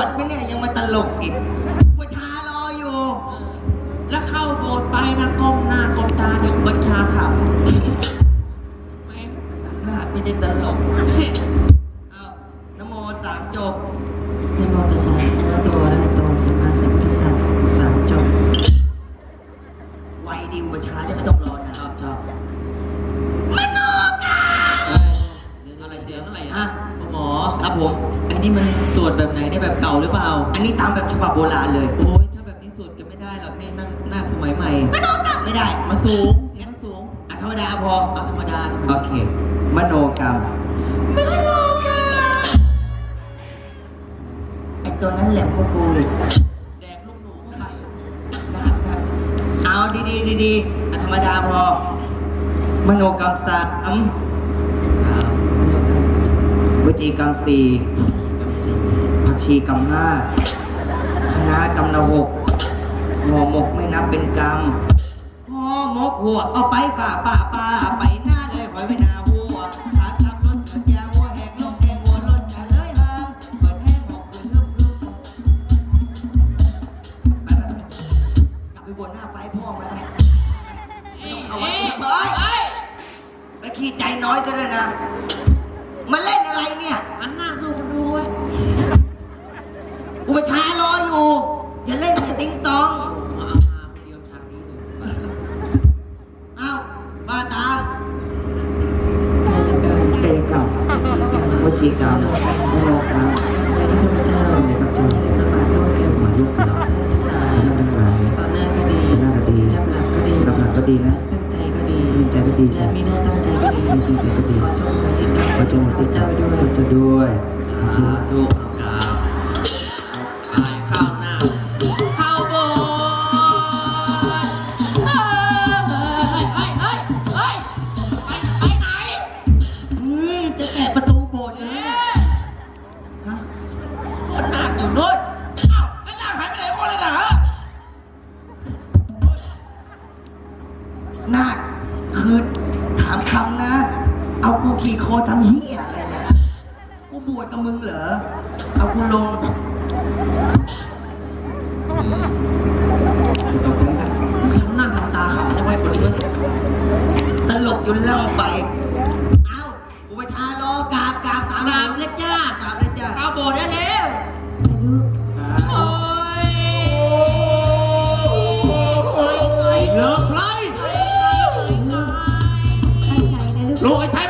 วดไปเนี่ยยังมาตลกอีกบัะชารออยู่ แล้วเข้าโบสถ์ไปนะก้มหน้าก้มตาเดี๋ยบัญชาขับน้าไม่ได้ตลกเอานโมสามจบนโมตัสสะนะตัวระโตสัมมาสัมพุทธัสามจบไวดีอุปชาจะไม่ต้องรอนนะครับชอบมโนกาอะไรเสียงอะไรนะ ครับผมไอ้นี่มันสวดแบบไหนเนี่ยแบบเก่าหรือเปล่า อันนี้ตามแบบฉบับโบราณเลย โอ้ยถ้าแบบนี้สวดกันไม่ได้หรอกนี่นั่งหน้าสมัยใหม่มโนกรรมไม่ได้ มันสูงเสียงมันสูงอันธรรมดาพอเอาธรรมดา โอเค มโนกรรม มโนกรรมไอตัวนั้นแหลมกว่ากูอีกแดกลูกหนูเข้าไปนะครับเอาดีๆดีๆอันธรรมดาพอ มโนกรรมสามสามว จีกรรมสี่ผักชีกรรมห้าคณะกรรมนหกห่อหมกไม่นับเป็นกรรมห่อหมกหัวเอาไปป่าป่าป่าไปหน้าเลยหอยไปนาหัวขาขับรถเกิดยาหัวแหกลงแกหัวรถจะเลยฮาเปิดแห้งหกคืนฮึบฮึบไปไปไปกลับไปบนหน้าไฟพ่อมาเลยเอาไว้เฮ้ยเฮ้ยแล้วขี้ใจน้อยก็ด้วยนะ มาเล่นอะไรเนี่ยหันหน้าสู้คนดูไว้อุปชายรออยู่ อย่าเล่นไอ้ติ๊งตองเอามาคนเดียวฉากนี้ดูเอ้ามาตามกายกรรมเตะกับวจีกรรมมโนกรรมใจที่ข้าพเจ้าในกับเจ้าได้ประมาร่วมกันมายกท่านทั้งหลายตอนหน้าก็ดีหน้าก็ดีหลังก็ดีรับหลังก็ดีนะตั้งใจก็ดีตั้งใจก็ดีและมีหน้าตั้งใจก็ดีมีตั้งใจก็ดี ขอจงมาสิเจ้าพระเจ้ามาสิเจ้าด้วยพระเจ้าด้วย สาธุธุกราบไปข้าวหน้าเข้าโบสถ์เฮ้ยเฮ้ยเฮ้ยเฮ้ยไปไหนไปไหนเฮ้ยจะแกะประตูโบสถ์เลยฮะคนหน้าอยู่นู้นเอ้าแล้วหน้าหายไปไหนคนเลยนะฮะนาคคือถามคำนะ เอากูขี่คอทำเหี้ยอะไรเนี่ยกูบวชกับมึงเหรอ เอากูลงตกใจนะทำหน้าทำตาขำทำไมคนนี้ตลกอยู่ล่องไป เอ้าอุปชฌารอกราบกราบตามตามเลยจ้ากราบเลยจ้าเข้าโบสถ์ได้แล้วอ่าโอ้ยโอ้ยโอ้ยเลิกไพลโอ้ยโอ้ยลูกไอ้ชายไม่